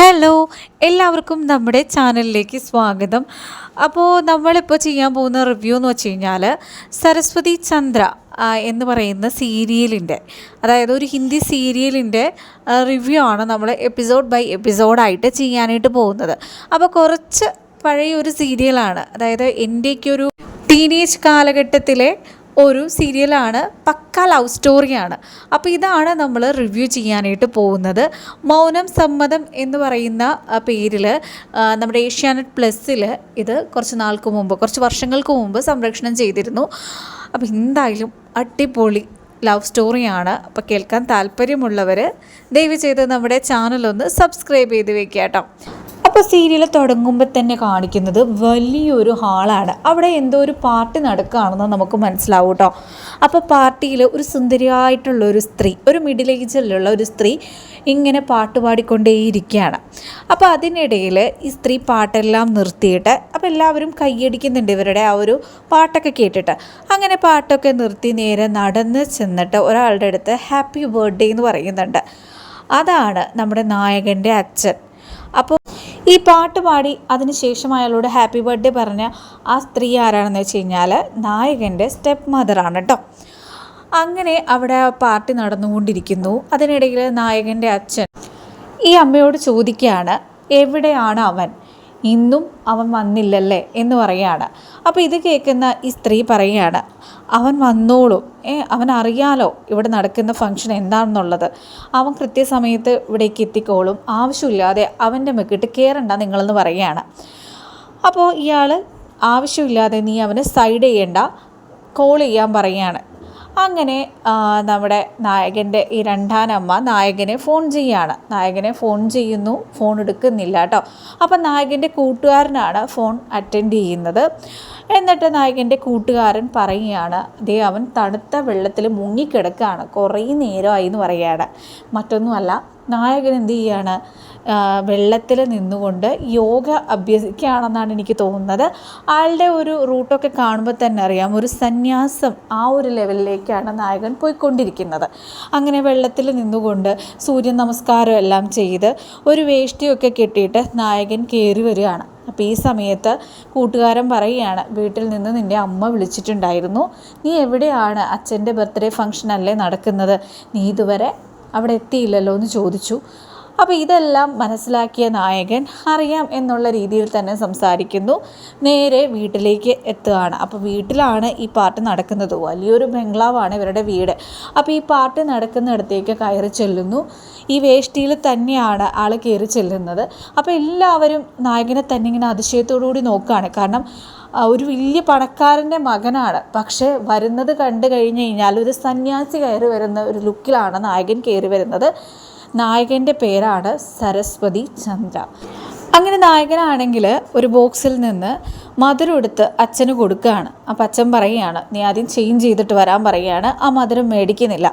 Hello എല്ലാവർക്കും നമ്മുടെ ചാനലിലേക്ക് സ്വാഗതം. അപ്പോൾ നമ്മളിപ്പോൾ ചെയ്യാൻ പോകുന്ന റിവ്യൂ എന്ന് വെച്ച് കഴിഞ്ഞാൽ സരസ്വതി ചന്ദ്ര എന്ന് പറയുന്ന സീരിയലിന്റെ അതായത് ഒരു ഹിന്ദി സീരിയലിന്റെ റിവ്യൂ ആണ് നമ്മൾ എപ്പിസോഡ് ബൈ എപ്പിസോഡായിട്ട് ചെയ്യാനായിട്ട് പോകുന്നത്. അപ്പോൾ കുറച്ച് പഴയ ഒരു സീരിയലാണ്. അതായത് എന്റെയൊക്കെ ഒരു ടീനേജ് കാലഘട്ടത്തിലെ ഒരു സീരിയലാണ് പക്ക ലവ് സ്റ്റോറിയാണ്. അപ്പോൾ ഇതാണ് നമ്മൾ റിവ്യൂ ചെയ്യാനായിട്ട് പോകുന്നത്. മൗനം സമ്മതം എന്ന് പറയുന്ന പേരിൽ നമ്മുടെ ഏഷ്യാനെറ്റ് പ്ലസ്സിൽ ഇത് കുറച്ച് നാൾക്ക് മുമ്പ് കുറച്ച് വർഷങ്ങൾക്ക് മുമ്പ് സംരക്ഷണം ചെയ്തിരുന്നു. അപ്പോൾ എന്തായാലും അടിപൊളി ലവ് സ്റ്റോറിയാണ്. അപ്പോൾ കേൾക്കാൻ താല്പര്യമുള്ളവർ ദയവ് ചെയ്ത് നമ്മുടെ ചാനലൊന്ന് സബ്സ്ക്രൈബ് ചെയ്ത് വെക്കാം കേട്ടോ അപ്പോൾ സീരിയൽ തുടങ്ങുമ്പോൾ തന്നെ കാണിക്കുന്നത് വലിയൊരു ഹാളാണ്. അവിടെ എന്തോ ഒരു പാർട്ടി നടക്കുകയാണെന്ന് നമുക്ക് മനസ്സിലാവും കേട്ടോ അപ്പോൾ പാർട്ടിയിൽ ഒരു സുന്ദരിയായിട്ടുള്ള ഒരു സ്ത്രീ ഒരു മിഡിൽ ഏജിലുള്ള ഒരു സ്ത്രീ ഇങ്ങനെ പാട്ട് പാടിക്കൊണ്ടേയിരിക്കുകയാണ്. അപ്പോൾ അതിനിടയിൽ ഈ സ്ത്രീ പാട്ടെല്ലാം നിർത്തിയിട്ട് അപ്പോൾ എല്ലാവരും കൈയടിക്കുന്നുണ്ട് ഇവരുടെ ആ ഒരു പാട്ടൊക്കെ കേട്ടിട്ട്. അങ്ങനെ പാട്ടൊക്കെ നിർത്തി നേരെ നടന്ന് ചെന്നിട്ട് ഒരാളുടെ അടുത്ത് ഹാപ്പി ബർത്ത്ഡേ എന്ന് പറയുന്നുണ്ട്. അതാണ് നമ്മുടെ നായകന്റെ അച്ഛൻ. അപ്പോൾ ഈ പാട്ട് പാടി അതിനുശേഷം അയാളോട് ഹാപ്പി ബർത്ത്ഡേ പറഞ്ഞ ആ സ്ത്രീ ആരാണെന്ന് വെച്ച് കഴിഞ്ഞാൽ നായകന്റെ സ്റ്റെപ്പ് മദറാണ് കേട്ടോ. അങ്ങനെ അവിടെ ആ പാർട്ടി നടന്നുകൊണ്ടിരിക്കുന്നു. അതിനിടയിൽ നായകന്റെ അച്ഛൻ ഈ അമ്മയോട് ചോദിക്കുകയാണ് എവിടെയാണ് അവൻ? ഇന്നും അവൻ വന്നില്ലല്ലേ എന്ന് പറയുകയാണ്. അപ്പോൾ ഇത് കേൾക്കുന്ന ഈ സ്ത്രീ പറയുകയാണ് അവൻ വന്നോളും. ഏ അവൻ അറിയാലോ ഇവിടെ നടക്കുന്ന ഫംഗ്ഷൻ എന്താണെന്നുള്ളത്. അവൻ കൃത്യസമയത്ത് ഇവിടേക്ക് എത്തിക്കോളും. ആവശ്യമില്ലാതെ അവന്റെ മെക്കിട്ട് കയറണ്ട നിങ്ങളെന്ന് പറയുകയാണ്. അപ്പോൾ ഇയാൾ ആവശ്യമില്ലാതെ നീ അവനെ സൈഡ് ചെയ്യണ്ട. കോൾ ചെയ്യാൻ പറയുകയാണ്. അങ്ങനെ നമ്മുടെ നായകന്റെ ഈ രണ്ടാനമ്മ നായകനെ ഫോൺ ചെയ്യുകയാണ് നായകനെ ഫോൺ ചെയ്യുന്നു ഫോൺ എടുക്കുന്നില്ല കേട്ടോ. അപ്പം നായകന്റെ കൂട്ടുകാരനാണ് ഫോൺ അറ്റൻഡ് ചെയ്യുന്നത്. എന്നിട്ട് നായകന്റെ കൂട്ടുകാരൻ പറയുകയാണ് അതേ അവൻ തണുത്ത വെള്ളത്തിൽ മുങ്ങിക്കിടക്കുകയാണ് കുറേ നേരമായി എന്ന് പറയുകയാണ്. മറ്റൊന്നുമല്ല നായകൻ എന്ത് ചെയ്യാണ്? വെള്ളത്തിൽ നിന്നുകൊണ്ട് യോഗ അഭ്യസിക്കുകയാണെന്നാണ് എനിക്ക് തോന്നുന്നത്. ആളുടെ ഒരു റൂട്ടൊക്കെ കാണുമ്പോൾ തന്നെ അറിയാം ഒരു സന്യാസം ആ ഒരു ലെവലിലേക്കാണ് നായകൻ പോയിക്കൊണ്ടിരിക്കുന്നത്. അങ്ങനെ വെള്ളത്തിൽ നിന്നുകൊണ്ട് സൂര്യ നമസ്കാരം എല്ലാം ചെയ്ത് ഒരു വേഷ്ടിയൊക്കെ കെട്ടിയിട്ട് നായകൻ കയറി വരികയാണ്. അപ്പോൾ ഈ സമയത്ത് കൂട്ടുകാരൻ പറയുകയാണ് വീട്ടിൽ നിന്ന് നിന്റെ അമ്മ വിളിച്ചിട്ടുണ്ടായിരുന്നു. നീ എവിടെയാണ്? അച്ഛന്റെ ബർത്ത്ഡേ ഫംഗ്ഷൻ അല്ലേ നടക്കുന്നത്. നീ ഇതുവരെ അവിടെ എത്തിയില്ലല്ലോ എന്ന് ചോദിച്ചു. അപ്പോൾ ഇതെല്ലാം മനസ്സിലാക്കിയ നായകൻ അറിയാം എന്നുള്ള രീതിയിൽ തന്നെ സംസാരിക്കുന്നു. നേരെ വീട്ടിലേക്ക് എത്തുകയാണ്. അപ്പോൾ വീട്ടിലാണ് ഈ പാട്ട് നടക്കുന്നത്. വലിയൊരു ബംഗ്ലാവാണ് ഇവരുടെ വീട്. അപ്പോൾ ഈ പാട്ട് നടക്കുന്നിടത്തേക്ക് കയറി ചെല്ലുന്നു. ഈ വേഷ്ടിയിൽ തന്നെയാണ് ആൾ കയറി ചെല്ലുന്നത്. അപ്പോൾ എല്ലാവരും നായകനെ തന്നെ ഇങ്ങനെ അതിശയത്തോടു കൂടി നോക്കുകയാണ് കാരണം ഒരു വലിയ പണക്കാരന്റെ മകനാണ്. പക്ഷേ വരുന്നത് കണ്ടു കഴിഞ്ഞ് കഴിഞ്ഞാൽ ഒരു സന്യാസി കയറി വരുന്ന ഒരു ലുക്കിലാണ് നായകൻ കയറി വരുന്നത്. നായകന്റെ പേരാണ് സരസ്വതി ചന്ദ്ര. അങ്ങനെ നായകനാണെങ്കിൽ ഒരു ബോക്സിൽ നിന്ന് മധുരം എടുത്ത് അച്ഛന് കൊടുക്കുകയാണ്. അപ്പം അച്ഛൻ പറയുകയാണ് നീ ആദ്യം ചേഞ്ച് ചെയ്തിട്ട് വരാൻ പറയുകയാണ്. ആ മധുരം മേടിക്കുന്നില്ല.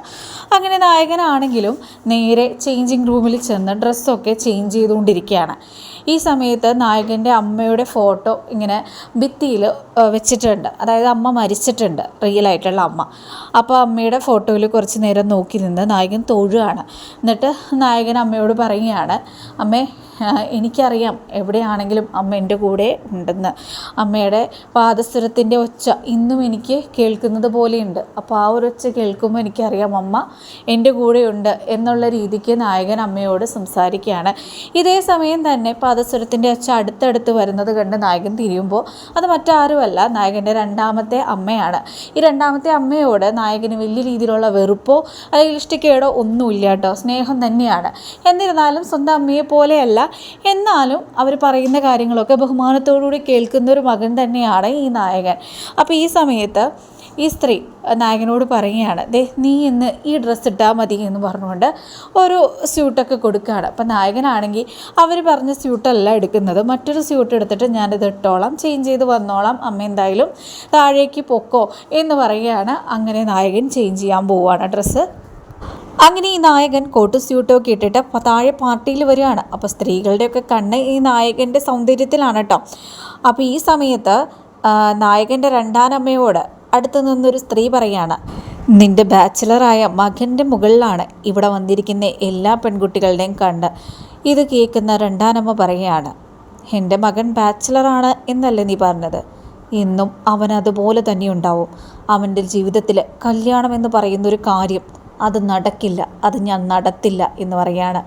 അങ്ങനെ നായകനാണെങ്കിലും നേരെ ചേഞ്ചിങ് റൂമിൽ ചെന്ന് ഡ്രസ്സൊക്കെ ചേഞ്ച് ചെയ്തുകൊണ്ടിരിക്കുകയാണ്. ഈ സമയത്ത് നായകന്റെ അമ്മയുടെ ഫോട്ടോ ഇങ്ങനെ ഭിത്തിയിൽ വെച്ചിട്ടുണ്ട്. അതായത് അമ്മ മരിച്ചിട്ടുണ്ട് റിയൽ ആയിട്ടുള്ള അമ്മ. അപ്പോൾ അമ്മയുടെ ഫോട്ടോയിൽ കുറച്ച് നേരം നോക്കി നിന്ന് നായകൻ തൊഴുകയാണ് എന്നിട്ട് നായകൻ അമ്മയോട് പറയുകയാണ് അമ്മേ എനിക്കറിയാം എവിടെയാണെങ്കിലും അമ്മ എന്റെ കൂടെ ഉണ്ടെന്ന്. അമ്മയുടെ പാദസ്വരത്തിന്റെ ഒച്ച ഇന്നും എനിക്ക് കേൾക്കുന്നത് പോലെയുണ്ട്. അപ്പോൾ ആ ഒരു ഒച്ച കേൾക്കുമ്പോൾ എനിക്കറിയാം അമ്മ എന്റെ കൂടെയുണ്ട് എന്നുള്ള രീതിക്ക് നായകൻ അമ്മയോട് സംസാരിക്കുകയാണ്. ഇതേ സമയം തന്നെ പാദസ്വരത്തിന്റെ ഒച്ച അടുത്തടുത്ത് വരുന്നത് കണ്ട് നായകൻ തിരിയുമ്പോൾ അത് മറ്റാരുമല്ല നായകന്റെ രണ്ടാമത്തെ അമ്മയാണ്. ഈ രണ്ടാമത്തെ അമ്മയോട് നായകന് വലിയ രീതിയിലുള്ള വെറുപ്പോ അല്ലെങ്കിൽ ഇഷ്ടക്കേടോ ഒന്നുമില്ല കേട്ടോ സ്നേഹം തന്നെയാണ്. എന്നിരുന്നാലും സ്വന്തം അമ്മയെ പോലെയല്ല എന്നാലും അവർ പറയുന്ന കാര്യങ്ങളൊക്കെ ബഹുമാനത്തോടുകൂടി കേൾക്കുന്ന ഒരു മകൻ തന്നെയാണ് ഈ നായകൻ. അപ്പോൾ ഈ സമയത്ത് ഈ സ്ത്രീ നായകനോട് പറയുകയാണ് ദേ നീ ഇന്ന് ഈ ഡ്രസ്സ് ഇട്ടാൽ മതി എന്ന് പറഞ്ഞുകൊണ്ട് ഒരു സ്യൂട്ടൊക്കെ കൊടുക്കുകയാണ്. അപ്പം നായകനാണെങ്കിൽ അവർ പറഞ്ഞ സ്യൂട്ടല്ല എടുക്കുന്നത്. മറ്റൊരു സ്യൂട്ട് എടുത്തിട്ട് ഞാനിത് ഇട്ടോളാം ചേഞ്ച് ചെയ്ത് വന്നോളാം അമ്മ എന്തായാലും താഴേക്ക് പൊക്കോ എന്ന് പറയുകയാണ്. അങ്ങനെ നായകൻ ചേഞ്ച് ചെയ്യാൻ പോവുകയാണ് ഡ്രസ്സ് അങ്ങനെ ഈ നായകൻ കോട്ട് സ്യൂട്ടൊക്കെ ഇട്ടിട്ട് താഴെ പാർട്ടിയിൽ വരികയാണ്. അപ്പോൾ സ്ത്രീകളുടെയൊക്കെ കണ്ണ് ഈ നായകന്റെ സൗന്ദര്യത്തിലാണ് കേട്ടോ അപ്പോൾ ഈ സമയത്ത് നായകന്റെ രണ്ടാനമ്മയോട് അടുത്ത് നിന്നൊരു സ്ത്രീ പറയാണ് നിന്റെ ബാച്ചിലറായ മകന്റെ മുകളിലാണ് ഇവിടെ വന്നിരിക്കുന്ന എല്ലാ പെൺകുട്ടികളുടെയും കണ്ണ്. ഇത് കേൾക്കുന്ന രണ്ടാനമ്മ പറയുകയാണ് എന്റെ മകൻ ബാച്ചിലറാണ് എന്നല്ലേ നീ പറഞ്ഞത്? എന്നും അവൻ അതുപോലെ തന്നെ ഉണ്ടാവും. അവന്റെ ജീവിതത്തിൽ കല്യാണം എന്ന് പറയുന്നൊരു കാര്യം അത് നടക്കില്ല അത് ഞാൻ നടത്തില്ല എന്ന് പറയാണ്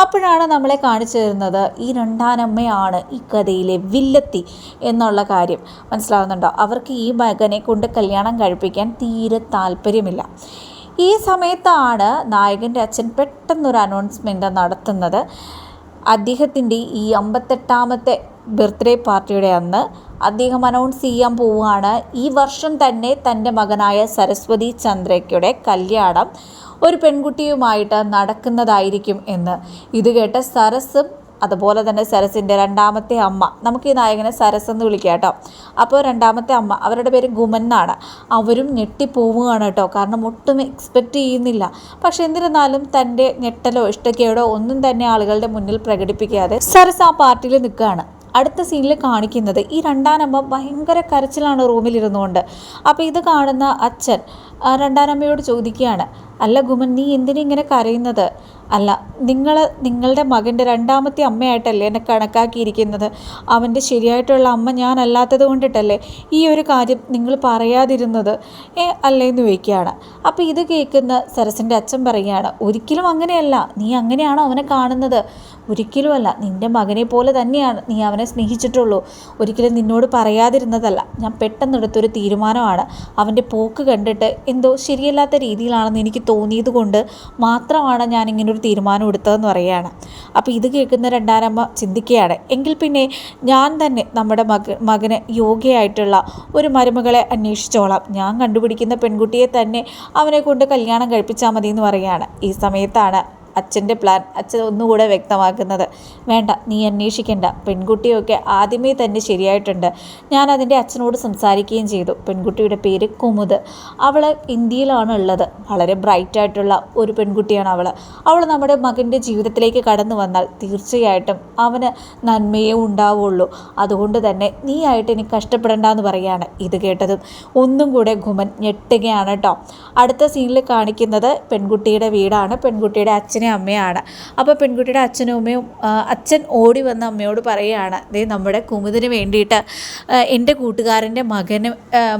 അപ്പോഴാണ് നമ്മളെ കാണിച്ചു തരുന്നത് ഈ രണ്ടാനമ്മയാണ് ഈ കഥയിലെ വില്ലത്തി എന്നുള്ള കാര്യം. മനസ്സിലാവുന്നുണ്ടോ? അവർക്ക് ഈ മകനെ കൊണ്ട് കല്യാണം കഴിപ്പിക്കാൻ തീരെ താല്പര്യമില്ല. ഈ സമയത്താണ് നായകന്റെ അച്ഛൻ പെട്ടെന്നൊരു അനൗൺസ്മെന്റ് നടത്തുന്നത്. അദ്ദേഹത്തിന്റെ ഈ അമ്പത്തെട്ടാമത്തെ ബർത്ത്ഡേ പാർട്ടിയുടെ അന്ന് അദ്ദേഹം അനൗൺസ് ചെയ്യാൻ പോവുകയാണ്. ഈ വർഷം തന്നെ തന്റെ മകനായ സരസ്വതി ചന്ദ്രയ്ക്കയുടെ കല്യാണം ഒരു പെൺകുട്ടിയുമായിട്ട് നടക്കുന്നതായിരിക്കും എന്ന്. ഇത് കേട്ട സരസും അതുപോലെ തന്നെ സരസിന്റെ രണ്ടാമത്തെ അമ്മ നമുക്ക് ഈ നായകനെ സരസ് എന്ന് വിളിക്കാം കേട്ടോ. അപ്പോൾ രണ്ടാമത്തെ അമ്മ അവരുടെ പേര് ഗുമൻ എന്നാണ്. അവരും ഞെട്ടിപ്പോവുകയാണ് കേട്ടോ. കാരണം ഒട്ടും എക്സ്പെക്റ്റ് ചെയ്യുന്നില്ല. പക്ഷെ എന്നിരുന്നാലും തന്റെ ഞെട്ടലോ ഇഷ്ടക്കേടോ ഒന്നും തന്നെ ആളുകളുടെ മുന്നിൽ പ്രകടിപ്പിക്കാതെ സരസ് ആ പാർട്ടിയിൽ നിൽക്കുകയാണ്. അടുത്ത സീനിൽ കാണിക്കുന്നത് ഈ രണ്ടാനമ്മ ഭയങ്കര കരച്ചിലാണ് റൂമിലിരുന്നുകൊണ്ട്. അപ്പോൾ ഇത് കാണുന്ന അച്ഛൻ രണ്ടാനമ്മയോട് ചോദിക്കുകയാണ് അല്ല ഗുമൻ നീ എന്തിനിങ്ങനെ കരയുന്നത്? അല്ല നിങ്ങൾ നിങ്ങളുടെ മകന്റെ രണ്ടാമത്തെ അമ്മയായിട്ടല്ലേ എന്നെ കണക്കാക്കിയിരിക്കുന്നത്? അവന്റെ ശരിയായിട്ടുള്ള അമ്മ ഞാനല്ലാത്തത് കൊണ്ടിട്ടല്ലേ ഈ ഒരു കാര്യം നിങ്ങൾ പറയാതിരുന്നത്? അല്ലേ എന്ന് ചോദിക്കുകയാണ്. അപ്പോൾ ഇത് കേൾക്കുന്ന സരസിന്റെ അച്ഛൻ പറയുകയാണ് ഒരിക്കലും അങ്ങനെയല്ല. നീ അങ്ങനെയാണോ അവനെ കാണുന്നത്? ഒരിക്കലുമല്ല നിന്റെ മകനെ പോലെ തന്നെയാണ് നീ അവനെ സ്നേഹിച്ചിട്ടുള്ളൂ. ഒരിക്കലും നിന്നോട് പറയാതിരുന്നതല്ല. ഞാൻ പെട്ടെന്നെടുത്തൊരു തീരുമാനമാണ്. അവന്റെ പോക്ക് കണ്ടിട്ട് എന്തോ ശരിയല്ലാത്ത രീതിയിലാണെന്ന് എനിക്ക് തോന്നിയത് കൊണ്ട് മാത്രമാണ് ഞാൻ ഇങ്ങനെ ഒരു തീരുമാനം എടുത്തതെന്ന് പറയുകയാണ്. അപ്പോൾ ഇത് കേൾക്കുന്ന രണ്ടാനമ്മ ചിന്തിക്കുകയാണ് എങ്കിൽ പിന്നെ ഞാൻ തന്നെ നമ്മുടെ മക മകന് യോഗ്യയായിട്ടുള്ള ഒരു മരുമകളെ അന്വേഷിച്ചോളാം. ഞാൻ കണ്ടുപിടിക്കുന്ന പെൺകുട്ടിയെ തന്നെ അവനെ കൊണ്ട് കല്യാണം കഴിപ്പിച്ചാൽ മതി എന്ന് പറയുകയാണ്. ഈ സമയത്താണ് അച്ഛന്റെ പ്ലാൻ അച്ഛൻ ഒന്നുകൂടെ വ്യക്തമാക്കുന്നത്. വേണ്ട നീ അന്വേഷിക്കേണ്ട. പെൺകുട്ടിയൊക്കെ ആദ്യമേ തന്നെ ശരിയായിട്ടുണ്ട്. ഞാൻ അതിന്റെ അച്ഛനോട് സംസാരിക്കുകയും ചെയ്തു. പെൺകുട്ടിയുടെ പേര് കുമുദ്. അവൾ ഇന്ത്യയിലാണ് ഉള്ളത് വളരെ ബ്രൈറ്റ് ആയിട്ടുള്ള ഒരു പെൺകുട്ടിയാണ് അവൾ അവൾ നമ്മുടെ മകന്റെ ജീവിതത്തിലേക്ക് കടന്നു വന്നാൽ തീർച്ചയായിട്ടും അവന് നന്മയേ ഉണ്ടാവുള്ളൂ. അതുകൊണ്ട് തന്നെ നീ ആയിട്ട് എനിക്ക് കഷ്ടപ്പെടേണ്ട എന്ന് പറയുകയാണ് ഇത് കേട്ടതും ഒന്നും കൂടെ ഘുമൻ ഞെട്ടുകയാണ് കേട്ടോ അടുത്ത സീനിൽ കാണിക്കുന്നത് പെൺകുട്ടിയുടെ വീടാണ്. പെൺകുട്ടിയുടെ അച്ഛനെ അച്ഛനും അമ്മയാണ്. അപ്പോൾ പെൺകുട്ടിയുടെ അച്ഛനും അമ്മയും അച്ഛൻ ഓടി വന്ന് അമ്മയോട് പറയുകയാണ് ദേ നമ്മുടെ കുമുദിന് വേണ്ടിയിട്ട് എന്റെ കൂട്ടുകാരന്റെ മകന്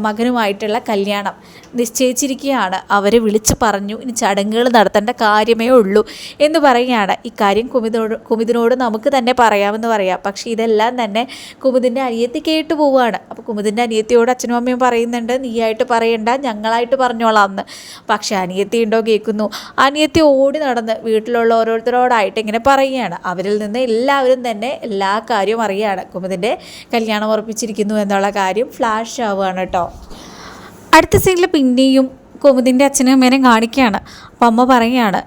മകനുമായിട്ടുള്ള കല്യാണം നിശ്ചയിച്ചിരിക്കുകയാണ്. അവരെ വിളിച്ച് പറഞ്ഞു ഇനി ചടങ്ങുകൾ നടത്തേണ്ട കാര്യമേ ഉള്ളൂ. എന്ന് പറയുകയാണ്. ഇക്കാര്യം കുമിതിനോട് കുമിതിനോട് നമുക്ക് തന്നെ പറയാമെന്ന് പറയാം. പക്ഷേ ഇതെല്ലാം തന്നെ കുമുദിന്റെ അനിയത്തി കേട്ടു പോവുകയാണ്. അപ്പോൾ കുമുദിന്റെ അനിയത്തിയോട് അച്ഛനും അമ്മയും പറയുന്നുണ്ട് നീയായിട്ട് പറയണ്ട ഞങ്ങളായിട്ട് പറഞ്ഞോളാം എന്ന്. പക്ഷേ അനിയത്തി ഉണ്ടോ കേൾക്കുന്നു. അനിയത്തി ഓടി നടന്ന് വീട്ടിലുള്ള ഓരോരുത്തരോടായിട്ട് ഇങ്ങനെ പറയുകയാണ്. അവരിൽ നിന്ന് എല്ലാവരും തന്നെ എല്ലാ കാര്യവും അറിയുകയാണ്. കുമുദിന്റെ കല്യാണം ഉറപ്പിച്ചിരിക്കുന്നു എന്നുള്ള കാര്യം ഫ്ലാഷ് ആവുകയാണ് കേട്ടോ. അടുത്ത സീനിൽ പിന്നെയും കുമുദിന്റെ അച്ഛനും അമ്മേനെയും കാണിക്കുകയാണ്. അപ്പം അമ്മ പറയുകയാണ്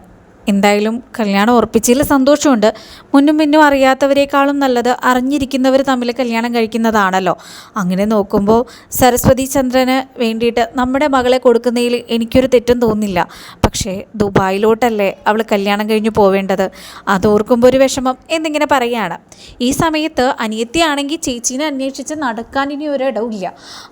എന്തായാലും കല്യാണം ഉറപ്പിച്ചതിൽ സന്തോഷമുണ്ട്. മുന്നും പിന്നും അറിയാത്തവരെക്കാളും നല്ലത് അറിഞ്ഞിരിക്കുന്നവർ തമ്മിൽ കല്യാണം കഴിക്കുന്നതാണല്ലോ. അങ്ങനെ നോക്കുമ്പോൾ സരസ്വതി ചന്ദ്രന് വേണ്ടിയിട്ട് നമ്മുടെ മകളെ കൊടുക്കുന്നതിൽ എനിക്കൊരു തെറ്റും തോന്നില്ല പക്ഷേ ദുബായിലോട്ടല്ലേ അവൾ കല്യാണം കഴിഞ്ഞ് പോവേണ്ടത്? അതോർക്കുമ്പോൾ ഒരു വിഷമം എന്നിങ്ങനെ പറയുകയാണ്. ഈ സമയത്ത് അനിയത്തിയാണെങ്കിൽ ചേച്ചീനെ അന്വേഷിച്ച് നടക്കാൻ ഇനി ഒരിടവില്ല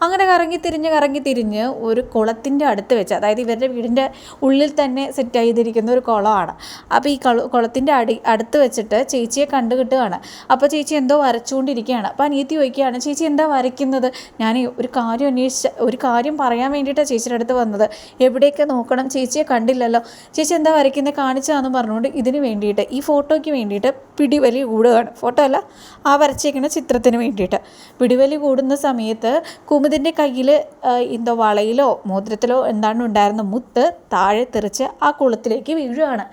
അങ്ങനെ കറങ്ങി തിരിഞ്ഞ് കറങ്ങി തിരിഞ്ഞ് ഒരു കുളത്തിന്റെ അടുത്ത് വെച്ച് അതായത് ഇവരുടെ വീടിന്റെ ഉള്ളിൽ തന്നെ സെറ്റ് ചെയ്തിരിക്കുന്ന ഒരു കുളമാണ്. കുളമാണ് അപ്പോൾ ഈ കുള കുളത്തിന്റെ അടി അടുത്ത് വെച്ചിട്ട് ചേച്ചിയെ കണ്ടു കിട്ടുകയാണ് അപ്പോൾ ചേച്ചി എന്തോ വരച്ചുകൊണ്ടിരിക്കുകയാണ്. അപ്പോൾ അനിയത്തി ചോദിക്കുകയാണ് ചേച്ചി എന്താ വരയ്ക്കുന്നത്? ഞാൻ ഒരു കാര്യം അന്വേഷിച്ച ഒരു കാര്യം പറയാൻ വേണ്ടിയിട്ടാണ് ചേച്ചിയുടെ അടുത്ത് വന്നത്. എവിടെയൊക്കെ നോക്കണം? ചേച്ചിയെ കണ്ടില്ലല്ലോ. ചേച്ചി എന്താ വരയ്ക്കുന്നത് കാണിച്ചാന്ന് പറഞ്ഞുകൊണ്ട് ഇതിന് വേണ്ടിയിട്ട് ഈ ഫോട്ടോയ്ക്ക് വേണ്ടിയിട്ട് പിടിവലി കൂടുകയാണ്. ഫോട്ടോ അല്ല ആ വരച്ചേക്കുന്ന ചിത്രത്തിന് വേണ്ടിയിട്ട്. പിടിവലി കൂടുന്ന സമയത്ത് കുമുദിന്റെ കയ്യിൽ എന്തോ വളയിലോ മോതിരത്തിലോ എന്താണ് ഉണ്ടായിരുന്ന മുത്ത് താഴെ തെറിച്ച് ആ കുളത്തിലേക്ക് വീഴുകയാണ്.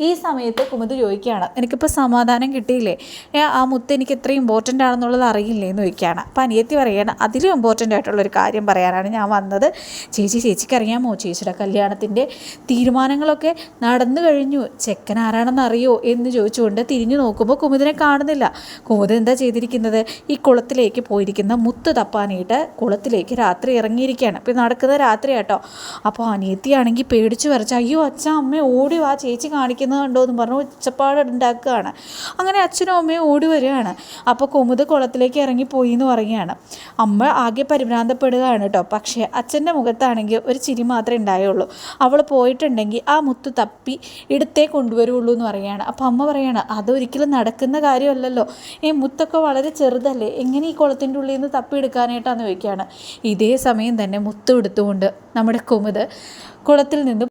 ഈ സമയത്ത് കുമുദ് ചോദിക്കുകയാണ് എനിക്കിപ്പോൾ സമാധാനം കിട്ടിയില്ലേ? ആ മുത്ത് എനിക്ക് എത്ര ഇമ്പോർട്ടന്റ് ആണെന്നുള്ളത് അറിയില്ലേ? എന്ന് ചോദിക്കുകയാണ്. അപ്പം അനിയത്തി പറയുകയാണ് അതിലും ഇമ്പോർട്ടന്റ് ആയിട്ടുള്ളൊരു കാര്യം പറയാനാണ് ഞാൻ വന്നത്. ചേച്ചി ചേച്ചിക്കറിയാമോ ചേച്ചിയുടെ കല്യാണത്തിന്റെ തീരുമാനങ്ങളൊക്കെ നടന്നു കഴിഞ്ഞു. ചെക്കൻ ആരാണെന്ന് അറിയോ? എന്ന് ചോദിച്ചുകൊണ്ട് തിരിഞ്ഞു നോക്കുമ്പോൾ കുമുദിനെ കാണുന്നില്ല. കുമുദ് എന്താ ചെയ്തിരിക്കുന്നത്? ഈ കുളത്തിലേക്ക് പോയിരിക്കുന്ന മുത്ത് തപ്പാനായിട്ട് കുളത്തിലേക്ക് രാത്രി ഇറങ്ങിയിരിക്കുകയാണ്. ഇപ്പം നടക്കുന്നത് രാത്രി കേട്ടോ അപ്പോൾ അനിയത്തിയാണെങ്കിൽ പേടിച്ചു വരച്ച അയ്യോ അച്ഛ അമ്മ ഓടി വാ ചേച്ചി കാണിക്കുന്നത് കളിക്കുന്നത് കണ്ടോ എന്ന് പറഞ്ഞ്. ഉച്ചപ്പാട് ഉണ്ടാക്കുകയാണ്. അങ്ങനെ അച്ഛനും അമ്മയും ഓടി വരികയാണ്. അപ്പോൾ കുമുദ് കുളത്തിലേക്ക് ഇറങ്ങിപ്പോയി എന്ന് പറയുകയാണ്. അമ്മ ആകെ പരിഭ്രാന്തപ്പെടുകയാണ് കേട്ടോ. പക്ഷേ അച്ഛന്റെ മുഖത്താണെങ്കിൽ ഒരു ചിരി മാത്രമേ ഉണ്ടായുള്ളൂ. അവൾ പോയിട്ടുണ്ടെങ്കിൽ ആ മുത്ത് തപ്പി എടുത്തേ കൊണ്ടുവരുള്ളൂ എന്ന് പറയുകയാണ്. അപ്പോൾ അമ്മ പറയുകയാണ് അതൊരിക്കലും നടക്കുന്ന കാര്യമല്ലല്ലോ. ഈ മുത്തൊക്കെ വളരെ ചെറുതല്ലേ. എങ്ങനെ ഈ കുളത്തിന്റെ ഉള്ളിൽ നിന്ന് തപ്പി എടുക്കാനായിട്ടാന്ന് ചോദിക്കുകയാണ്. ഇതേ സമയം തന്നെ മുത്ത് എടുത്തുകൊണ്ട് നമ്മുടെ കുമുദ് കുളത്തിൽ നിന്ന്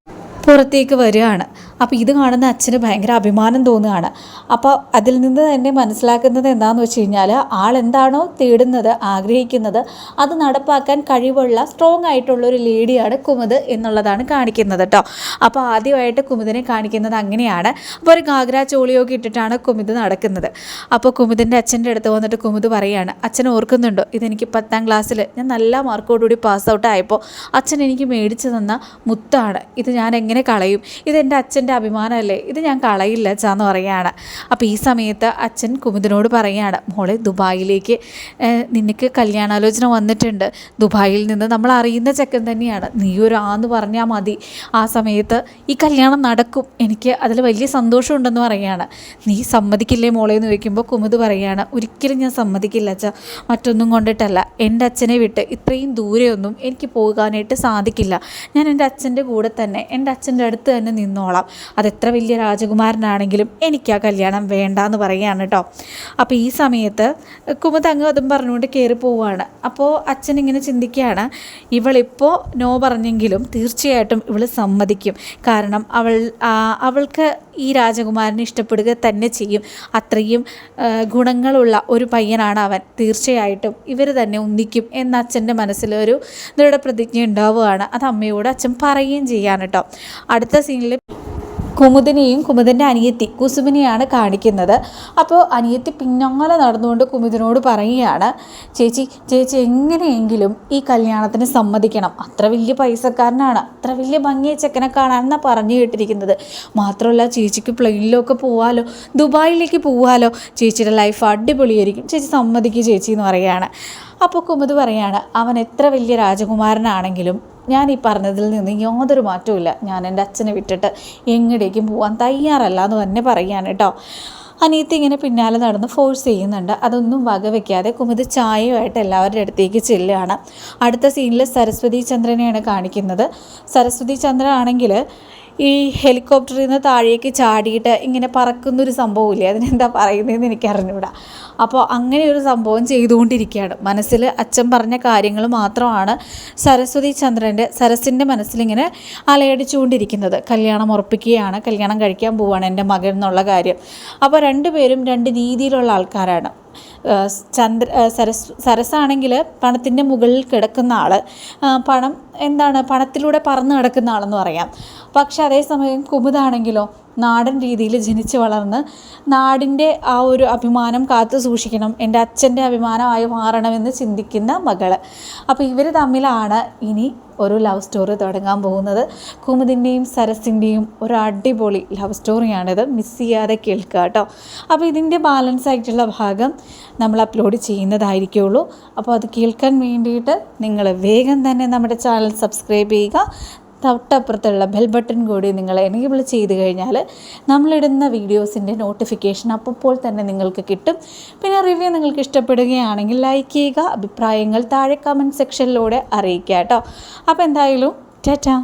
പുറത്തേക്ക് വരികയാണ്. അപ്പോൾ ഇത് കാണുന്ന അച്ഛന് ഭയങ്കര അഭിമാനം തോന്നുകയാണ്. അപ്പോൾ അതിൽ നിന്ന് തന്നെ മനസ്സിലാക്കുന്നത് എന്താണെന്ന് വെച്ച് കഴിഞ്ഞാൽ ആൾ എന്താണോ തേടുന്നത് ആഗ്രഹിക്കുന്നത് അത് നടപ്പാക്കാൻ കഴിവുള്ള സ്ട്രോങ് ആയിട്ടുള്ള ഒരു ലേഡിയാണ് കുമുദ് എന്നുള്ളതാണ് കാണിക്കുന്നത് കേട്ടോ. അപ്പോൾ ആദ്യമായിട്ട് കുമുദിനെ കാണിക്കുന്നത് അങ്ങനെയാണ്. അപ്പോൾ ഒരു ഗാഗ്ര ചോളിയൊക്കെ ഇട്ടിട്ടാണ് കുമുദ് നടക്കുന്നത്. അപ്പോൾ കുമുദിന്റെ അച്ഛന്റെ അടുത്ത് വന്നിട്ട് കുമുദ് പറയുകയാണ് അച്ഛൻ ഓർക്കുന്നുണ്ടോ? ഇതെനിക്ക് പത്താം ക്ലാസ്സിൽ ഞാൻ നല്ല മാർക്കോടുകൂടി പാസ് ഔട്ട് ആയപ്പോൾ അച്ഛൻ എനിക്ക് മേടിച്ചു തന്ന മുത്താണ്. ഇത് ഞാൻ എങ്ങനെ കളയും? ഇതെന്റെ അച്ഛന്റെ അഭിമാനമല്ലേ? ഇത് ഞാൻ കളയില്ല അച്ഛാന്ന് പറയുകയാണ്. അപ്പോൾ ഈ സമയത്ത് അച്ഛൻ കുമുദിനോട് പറയുകയാണ് മോളെ ദുബായിലേക്ക് നിനക്ക് കല്യാണാലോചന വന്നിട്ടുണ്ട്. ദുബായിൽ നിന്ന് നമ്മൾ അറിയുന്ന ചെക്കൻ തന്നെയാണ്. നീ ഒരു ആന്ന് പറഞ്ഞാൽ മതി. ആ സമയത്ത് ഈ കല്യാണം നടക്കും. എനിക്ക് അതിൽ വലിയ സന്തോഷമുണ്ടെന്ന് പറയുകയാണ്. നീ സമ്മതിക്കില്ലേ മോളെ എന്ന് ചോദിക്കുമ്പോൾ കുമുദ് പറയുകയാണ് ഒരിക്കലും ഞാൻ സമ്മതിക്കില്ല അച്ഛ. മറ്റൊന്നും കൊണ്ടിട്ടല്ല. എന്റെ അച്ഛനെ വിട്ട് ഇത്രയും ദൂരെയൊന്നും എനിക്ക് പോകാനായിട്ട് സാധിക്കില്ല. ഞാൻ എന്റെ അച്ഛന്റെ കൂടെ തന്നെ എന്റെ അച്ഛന്റെ അടുത്ത് തന്നെ നിന്നോളാം. അതെത്ര വലിയ രാജകുമാരനാണെങ്കിലും എനിക്ക് ആ കല്യാണം വേണ്ട എന്ന് പറയുകയാണ് കേട്ടോ. അപ്പോൾ ഈ സമയത്ത് കുമുദ് അങ്ങ് അതും പറഞ്ഞുകൊണ്ട് കയറി പോവുകയാണ്. അപ്പോൾ അച്ഛൻ ഇങ്ങനെ ചിന്തിക്കുകയാണ് ഇവളിപ്പോൾ നോ പറഞ്ഞെങ്കിലും തീർച്ചയായിട്ടും ഇവൾ സമ്മതിക്കും. കാരണം അവൾ അവൾക്ക് ഈ രാജകുമാരനെ ഇഷ്ടപ്പെടുക തന്നെ ചെയ്യും. അത്രയും ഗുണങ്ങളുള്ള ഒരു പയ്യനാണ് അവൻ. തീർച്ചയായിട്ടും ഇവർ തന്നെ ഒന്നിക്കും. എന്ന അച്ഛന്റെ മനസ്സിലൊരു ദൃഢപ്രതിജ്ഞ ഉണ്ടാവുകയാണ്. അത് അമ്മയോട് അച്ഛൻ പറയുകയും ചെയ്യാണ് കേട്ടോ. അടുത്ത സീനിൽ കുമുദിനെയും കുമുദിന്റെ അനിയത്തി കുസുമിനെയാണ് കാണിക്കുന്നത്. അപ്പോൾ അനിയത്തി പിന്നാലെ നടന്നുകൊണ്ട് കുമുദിനോട് പറയുകയാണ് ചേച്ചി ചേച്ചി എങ്ങനെയെങ്കിലും ഈ കല്യാണത്തിന് സമ്മതിക്കണം. അത്ര വലിയ പൈസക്കാരനാണ്. അത്ര വലിയ ഭംഗിയ ചെക്കനെ കാണാനെന്നാണ് പറഞ്ഞു കേട്ടിരിക്കുന്നത്. മാത്രമല്ല ചേച്ചിക്ക് പ്ലെയിനിലൊക്കെ പോവാലോ ദുബായിലേക്ക് പോവാലോ ചേച്ചിയുടെ ലൈഫ് അടിപൊളിയായിരിക്കും. ചേച്ചി സമ്മതിക്കുക ചേച്ചി എന്ന് പറയുകയാണ്. അപ്പോൾ കുമുദ് പറയാണ് അവൻ എത്ര വലിയ രാജകുമാരനാണെങ്കിലും ഞാൻ ഈ പറഞ്ഞതിൽ നിന്ന് യാതൊരു മാറ്റവും ഞാൻ എന്റെ അച്ഛനെ വിട്ടിട്ട് എങ്ങടേക്കും പോകാൻ തയ്യാറല്ല എന്ന് തന്നെ പറയുകയാണ് കേട്ടോ. അനിയത്തി ഇങ്ങനെ പിന്നാലെ നടന്ന് ഫോഴ്സ് ചെയ്യുന്നുണ്ട്. അതൊന്നും വകവെക്കാതെ കുമുദ് ചായയുമായിട്ട് എല്ലാവരുടെ അടുത്തേക്ക് ചെല്ലുകയാണ്. അടുത്ത സീനിൽ സരസ്വതി ചന്ദ്രനെയാണ് കാണിക്കുന്നത്. സരസ്വതി ചന്ദ്രൻ ആണെങ്കിൽ ഈ ഹെലികോപ്റ്ററിൽ നിന്ന് താഴേക്ക് ചാടിയിട്ട് ഇങ്ങനെ പറക്കുന്നൊരു സംഭവമില്ലേ അതിനെന്താ പറയുന്നതെന്ന് എനിക്ക് അറിഞ്ഞൂടാ അപ്പോൾ അങ്ങനെ ഒരു സംഭവം ചെയ്തുകൊണ്ടിരിക്കുകയാണ്. മനസ്സിൽ അച്ഛൻ പറഞ്ഞ കാര്യങ്ങൾ മാത്രമാണ് സരസ്വതി ചന്ദ്രന്റെ സരസിന്റെ മനസ്സിലിങ്ങനെ അലയടിച്ചുകൊണ്ടിരിക്കുന്നത്. കല്യാണം ഉറപ്പിക്കുകയാണ് കല്യാണം കഴിക്കാൻ പോവുകയാണ് എന്റെ മകൻ എന്നുള്ള കാര്യം. അപ്പോൾ രണ്ടുപേരും രണ്ട് രീതിയിലുള്ള ആൾക്കാരാണ്. ചന്ദ്ര സരസ് സരസാണെങ്കിൽ പണത്തിന്റെ മുകളിൽ കിടക്കുന്ന ആൾ പണം എന്താണ് പണത്തിലൂടെ പറന്ന് കിടക്കുന്ന ആളെന്ന് പറയാം. പക്ഷെ അതേസമയം കുമുദാണെങ്കിലോ നാടൻ രീതിയിൽ ജനിച്ച് വളർന്ന് നാടിന്റെ ആ ഒരു അഭിമാനം കാത്തു സൂക്ഷിക്കണം എന്റെ അച്ഛന്റെ അഭിമാനമായി മാറണമെന്ന് ചിന്തിക്കുന്ന മകൾ അപ്പോൾ ഇവർ തമ്മിലാണ് ഇനി ഒരു ലവ് സ്റ്റോറി തുടങ്ങാൻ പോകുന്നത്. കുമുദിന്റെയും സരസിന്റെയും ഒരു അടിപൊളി ലവ് സ്റ്റോറിയാണിത്. മിസ് ചെയ്യാതെ കേൾക്കുക കേട്ടോ. അപ്പോൾ ഇതിന്റെ ബാലൻസ് ആയിട്ടുള്ള ഭാഗം നമ്മൾ അപ്ലോഡ് ചെയ്യുന്നതായിരിക്കുള്ളൂ. അപ്പോൾ അത് കേൾക്കാൻ വേണ്ടിയിട്ട് നിങ്ങൾ വേഗം തന്നെ നമ്മുടെ ചാനൽ സബ്സ്ക്രൈബ് ചെയ്യുക. തൊട്ടപ്പുറത്തുള്ള ബെൽ ബട്ടൺ കൂടി നിങ്ങൾ എനേബിൾ ചെയ്ത് കഴിഞ്ഞാൽ നമ്മളിടുന്ന വീഡിയോസിന്റെ നോട്ടിഫിക്കേഷൻ അപ്പോൾ തന്നെ നിങ്ങൾക്ക് കിട്ടും. പിന്നെ റിവ്യൂ നിങ്ങൾക്ക് ഇഷ്ടപ്പെടുകയാണെങ്കിൽ ലൈക്ക് ചെയ്യുക അഭിപ്രായങ്ങൾ താഴെ കമന്റ് സെക്ഷനിലൂടെ അറിയിക്കുക കേട്ടോ. അപ്പോൾ എന്തായാലും ടാറ്റാ!